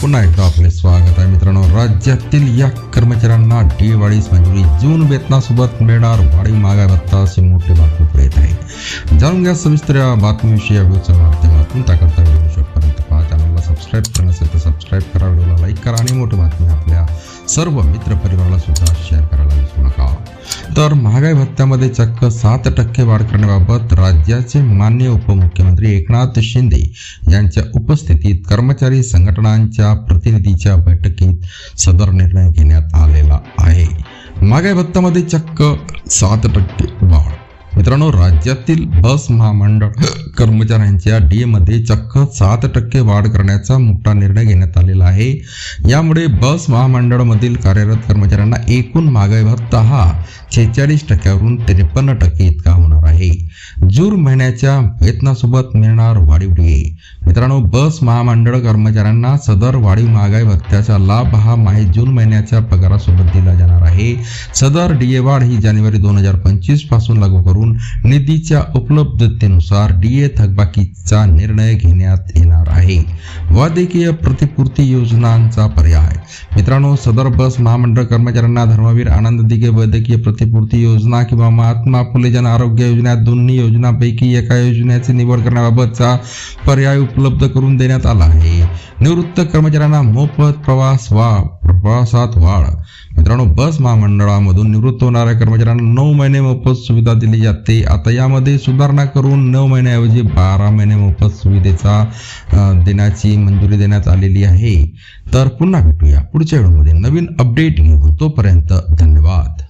पुन्हा एकदा आपले स्वागत आहे मित्रांनो. राज्यातील या कर्मचाऱ्यांना डे वाढीस मंजुरी. जून वेतनासोबत मिळणार वाढीव मागा भत्ता असे मोठे बातमी पुढे येत आहे जाणून घ्या सविस्तर या बातमीविषयी या व्हिडिओच्या माध्यमातून. त्याकरता व्हिडिओ शॉटपर्यंत पहा. चॅनलला सबस्क्राईब करणं असेल तर सबस्क्राईब करा. व्हिडिओला लाईक करा आणि मोठी बातमी आपल्या सर्व मित्रपरिवाराला सुद्धा शेअर करायला विसरू नका. तर महागाई भत्त्यामध्ये चक्क सात टक्के वाढ करण्याबाबत राज्याचे मान्य उपमुख्यमंत्री एकनाथ शिंदे यांच्या उपस्थितीत कर्मचारी संघटनांच्या प्रतिनिधीच्या बैठकीत सदर निर्णय घेण्यात आलेला आहे. महागाई भत्त्यामध्ये चक्क सात टक्के वाढ मित्रांनो राज्यातील बस महामंडळ कर्मचाऱ्यांच्या डी मध्ये चक्क सात टक्के वाढ करण्याचा मोठा निर्णय घेण्यात आलेला आहे. यामुळे बस महामंडळमधील कार्यरत कर्मचाऱ्यांना एकूण महागाई भत्ता हा छेचाळीस टक्क्यावरून त्रेपन्न टक्के इतका होणार आहे. जून महिन्याच्या वेतनासोबत मिळणार वाढीव डीए मित्रांनो बस महामंडळ कर्मचाऱ्यांना सदर वाढीव महागाई भत्त्याचा लाभ हा माहे जून महिन्याच्या पगारासोबत दिला जाणार आहे. सदर डीए वाढ ही जानेवारी दोन हजार पंचवीसपासून लागू करून निधीच्या उपलब्धतेनुसार डीए थकबाकीचा निर्णय घेण्यात येणार आहे. वैद्यकीय प्रतिपूर्ती योजनांचा पर्याय. मित्रांनो सदर बस महामंडळ कर्मचाऱ्यांना धर्मवीर आनंद दिघे वैद्यकीय प्रतिपूर्ती योजना किंवा महात्मा फुले जन आरोग्य योजना दोन्ही योजनांपैकी एका योजनेची निवड करण्याबाबतचा पर्याय उपलब्ध करून देण्यात आला आहे. निवृत्त कर्मचाऱ्यांना मोफत प्रवास वा प्रवासात वाढ. मित्रांनो बस महामंडळामधून निवृत्त होणाऱ्या कर्मचाऱ्यांना नऊ महिने मोफत सुविधा दिली जाते. आता यामध्ये सुधारणा करून नऊ महिन्याऐवजी बारा महिने मोफत सुविधेचा देण्याची मंजुरी देण्यात आलेली आहे. तर पुन्हा भेटूया पुढच्या व्हिडिओमध्ये. नवीन अपडेट घेऊन तोपर्यंत धन्यवाद.